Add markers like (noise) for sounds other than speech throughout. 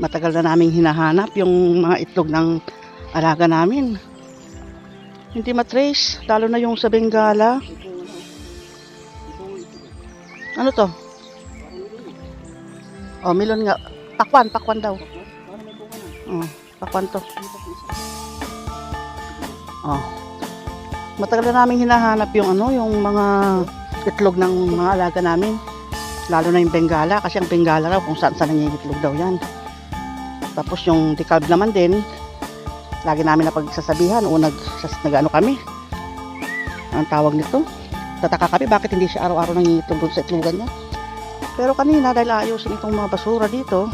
Matagal na naming hinahanap yung mga itlog ng alaga namin. Hindi matrace, lalo na yung sa Bengala. Ano to? Oh, milon nga. Pakwan, pakwan daw. Oh, pakwan to. Oh. Matagal na namin hinahanap yung ano, yung mga itlog ng mga alaga namin. Lalo na yung Bengala, kasi ang Bengala raw kung saan saan nangingitlog daw yan. Tapos yung decalb naman din, lagi namin na pagsasabihan o nag, nag-ano kami. Ang tawag nito. Tataka kami bakit hindi siya araw-araw nangingitlog doon sa itlogan niya. Pero kanina dahil ayusin itong mga basura dito,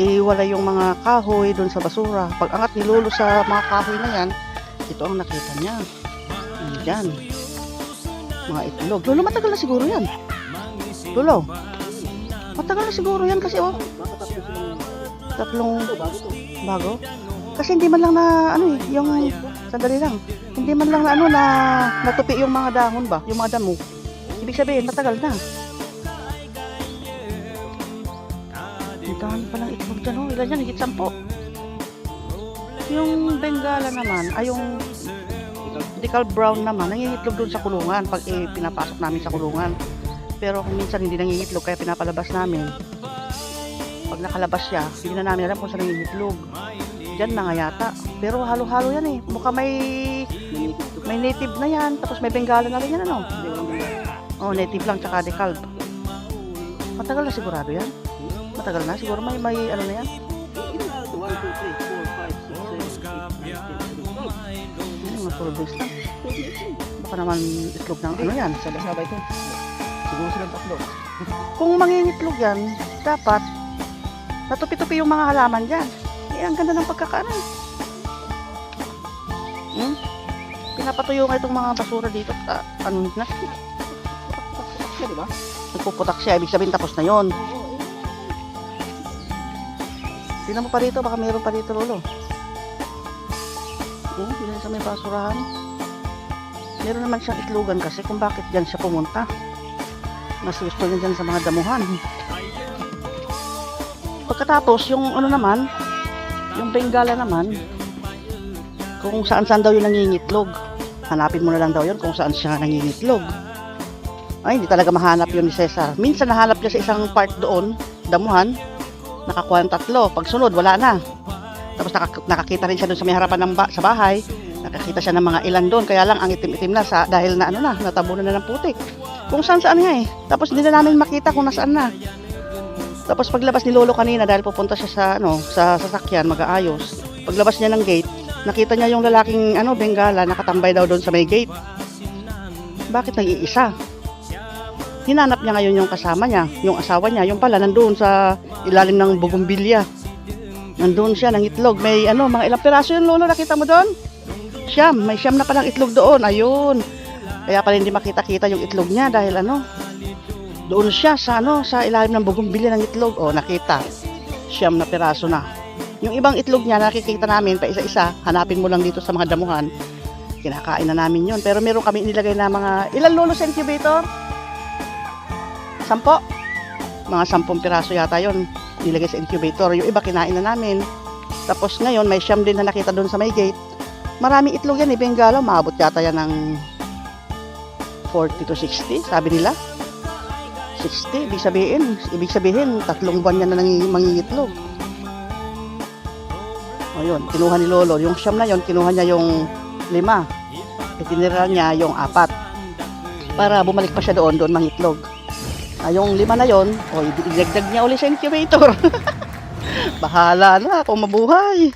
iwala yung mga kahoy doon sa basura. Pag angat ni Lolo sa mga kahoy na yan, ito ang nakita niya. Ayan. Mga itlog. Lolo, matagal na siguro yan. Lolo, matagal na siguro yan kasi oh, tatlong bago. Kasi hindi man lang na ano eh, yung sandali lang. Hindi man lang na ano na natupi yung mga dahon ba, yung mga damo. Ibig sabihin matagal na. Dami palang itlog dyan oh. Ilan yan? Higit sampo. Yung Bengala naman, ay yung decal brown naman, nangingitlog doon sa kulungan pag eh, pinapasok namin sa kulungan. Pero kung minsan hindi nangingitlog kaya pinapalabas namin. Pag nakalabas siya, hindi na namin alam kung saan nangingitlog. Diyan na nga yata. Pero halo-halo yan eh. Mukha may may native na yan. Tapos may Bengala na rin yan ano. Oh, native lang tsaka decal. Matagal na sigurado yan. Matagal na. Siguro may, may ano na yan. Ano, mga 12 days lang. Baka naman itlog ng ano yan. Sabay-sabay ko. Siguro silang tatlo. Kung mangingitlog yan, dapat natupi-tupi yung mga halaman dyan. Eh, ang ganda ng pagkakaano. eh. Hmm? Pinapatuyo nga itong mga basura dito. Ah, ano na? Ba? Nagpuputak siya. Ibig sabihin tapos na yon. Tingnan mo pa dito. Baka meron pa dito, Lolo. Hmm, yun sa may basurahan. Meron naman siyang itlogan kasi kung bakit dyan siya pumunta. Mas gusto niya dyan sa mga damuhan. Pagkatapos, yung ano naman, yung Bengala naman, kung saan saan daw yung nangingitlog. Hanapin mo na lang daw yun kung saan siya nangingitlog. Ay, hindi talaga mahanap yun ni Cesar. Minsan nahanap niya sa isang part doon, damuhan, nakakuha ng tatlo. Pag sunod, wala na. Tapos nakak- nakakita rin siya doon sa may harapan ng ba- sa bahay. Nakakita siya ng mga ilan doon. Kaya lang, ang itim-itim na sa, dahil na ano na, natabunan na ng putik. Kung saan saan nga eh. Tapos hindi na namin makita kung nasaan na. Tapos paglabas ni Lolo kanina dahil pupunta siya sa ano, sa sasakyan mag-aayos. Paglabas niya ng gate, nakita niya yung lalaking ano, Bengala nakatambay daw doon sa may gate. Bakit nag-iisa? Hinanap niya ngayon yung kasama niya, yung asawa niya, yung pala nandoon sa ilalim ng bugumbilya. Nandoon siya ng itlog. May ano, mga ilang piraso yun, Lolo, nakita mo doon? Siyam, may siyam na palang itlog doon. Ayun. Kaya pala hindi makita-kita yung itlog niya dahil ano, doon siya sa ano, sa ilalim ng bugumbilya ng itlog. Oh, nakita. Siyam na piraso na. Yung ibang itlog niya nakikita namin pa isa-isa, hanapin mo lang dito sa mga damuhan. Kinakain na namin yun. Pero meron kami inilagay na mga, ilan lolo sa incubator? Sampo? Mga sampung piraso yata yon nilagay sa incubator. Yung iba kinain na namin. Tapos ngayon, may siyam din na nakita doon sa may gate. Maraming itlog yan, eh, Bengala. Maabot yata yan ng 40 to 60, sabi nila. 60, ibig sabihin, ibig sabihin, tatlong buwan yan na nang mangingitlog. O yun, kinuha ni Lolo. Yung siyam na yon kinuha niya yung lima. Itinira niya yung apat. Para bumalik pa siya doon, doon mangitlog. Ah, yung lima na yon, o idagdag niya uli sa incubator. (laughs) Bahala na kung mabuhay.